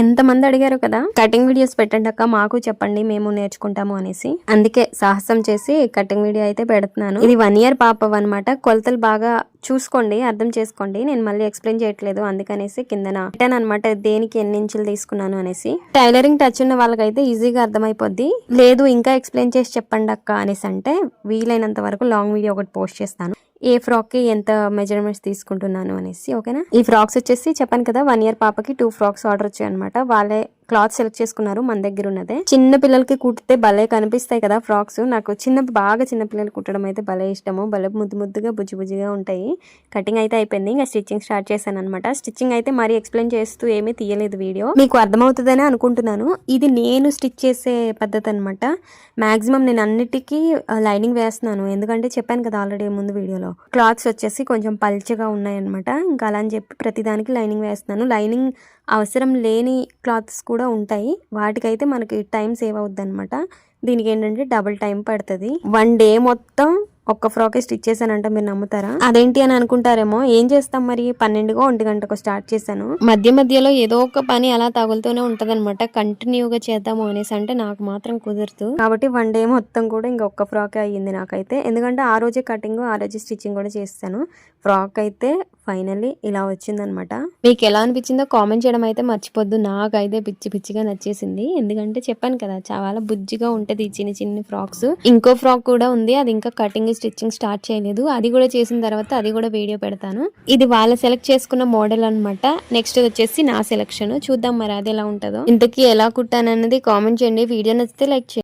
ఎంతమంది అడిగారు కదా. కటింగ్ వీడియోస్ పెట్టండి అక్క మాకు చెప్పండి మేము నేర్చుకుంటాము అనేసి. అందుకే సాహసం చేసి కటింగ్ వీడియో అయితే పెడుతున్నాను. ఇది వన్ ఇయర్ పాప అనమాట కొలతలు బాగా చూసుకోండి అర్థం చేసుకోండి. నేను మళ్ళీ ఎక్స్ప్లెయిన్ చేయట్లేదు అందుకనేసి కిందన పెట్టాను అనమాట దేనికి ఎన్ని ఇంచులు తీసుకున్నాను అనేసి. టైలరింగ్ టచ్ ఉన్న వాళ్ళకైతే ఈజీగా అర్థమైపోద్ది. లేదు ఇంకా ఎక్స్ప్లెయిన్ చేసి చెప్పండి అక్క అనేసి అంటే వీలైనంత వరకు లాంగ్ వీడియో ఒకటి పోస్ట్ చేస్తాను. ఏ ఫ్రాక్కి ఎంత మెజర్మెంట్స్ తీసుకుంటున్నాను అనేసి ఓకేనా? ఈ ఫ్రాక్స్ వచ్చేసి చెప్పాను కదా వన్ ఇయర్ పాపకి టూ ఫ్రాక్స్ ఆర్డర్ వచ్చాయి అనమాట వాళ్ళే క్లాత్ సెలెక్ట్ చేసుకున్నారు మన దగ్గర ఉన్నదే. చిన్న పిల్లలకి కుట్టితే భలే కనిపిస్తాయి కదా ఫ్రాక్స్. నాకు చిన్న బాగా చిన్న పిల్లలు కుట్టడం అయితే భలే ఇష్టము. భలే ముద్దు ముద్దుగా బుజ్జి బుజ్జిగా ఉంటాయి. కటింగ్ అయితే అయిపోయింది. ఇంకా స్టిచ్చింగ్ స్టార్ట్ చేశాను అనమాట స్టిచ్చింగ్ అయితే మరీ ఎక్స్ప్లెయిన్ చేస్తూ ఏమీ తీయలేదు వీడియో. మీకు అర్థమవుతుందని అనుకుంటున్నాను. ఇది నేను స్టిచ్ చేసే పద్ధతి అనమాట మ్యాక్సిమం నేను అన్నిటికీ లైనింగ్ వేస్తున్నాను. ఎందుకంటే చెప్పాను కదా ఆల్రెడీ ముందు వీడియోలో. క్లాత్స్ వచ్చేసి కొంచెం పల్చగా ఉన్నాయన్నమాట. ఇంకా అలా అని చెప్పి ప్రతిదానికి లైనింగ్ వేస్తున్నాను. లైనింగ్ అవసరం లేని క్లాత్స్ కూడా కూడా ఉంటాయి. వాటికైతే మనకి టైం సేవ్ అవుద్ది అనమాట దీనికి ఏంటంటే డబుల్ టైం పడుతుంది. వన్ డే మొత్తం ఒక్క ఫ్రాకే స్టిచ్ చేశానంటే మీరు నమ్ముతారా? అదేంటి అని అనుకుంటారేమో. ఏం చేస్తాం మరి? పన్నెండుగో ఒంటి గంటకు స్టార్ట్ చేశాను. మధ్య మధ్యలో ఏదో ఒక పని అలా తగులుతూనే ఉంటదనమాట కంటిన్యూగా చేద్దాము అనేసి అంటే నాకు మాత్రం కుదరదు కాబట్టి వన్ డే మొత్తం కూడా ఇంకొక ఒక్క ఫ్రాక్ అయ్యింది నాకైతే. ఎందుకంటే ఆ రోజే కటింగ్ ఆ రోజే స్టిచ్చింగ్ కూడా చేస్తాను. ఫ్రాక్ అయితే ఫైనల్లీ ఇలా వచ్చిందనమాట. మీకు ఎలా అనిపించిందో కామెంట్ చేయడం అయితే మర్చిపోద్దు. నాకైతే పిచ్చి పిచ్చిగా నచ్చేసింది. ఎందుకంటే చెప్పాను కదా చాలా బుజ్జిగా ఉంటుంది చిన్న చిన్న ఫ్రాక్స్. ఇంకో ఫ్రాక్ కూడా ఉంది. అది ఇంకా కటింగ్ స్టిచ్చింగ్ స్టార్ట్ చేయలేదు. అది కూడా చేసిన తర్వాత అది కూడా వీడియో పెడతాను. ఇది వాళ్ళ సెలెక్ట్ చేసుకున్న మోడల్ అనమాట నెక్స్ట్ వచ్చేసి నా సెలెక్షన్. చూద్దాం మరి అది ఎలా ఉంటుందో. ఇంతకీ ఎలా కుట్టానన్నది కామెంట్ చేయండి. వీడియో నచ్చితే లైక్ చేయండి.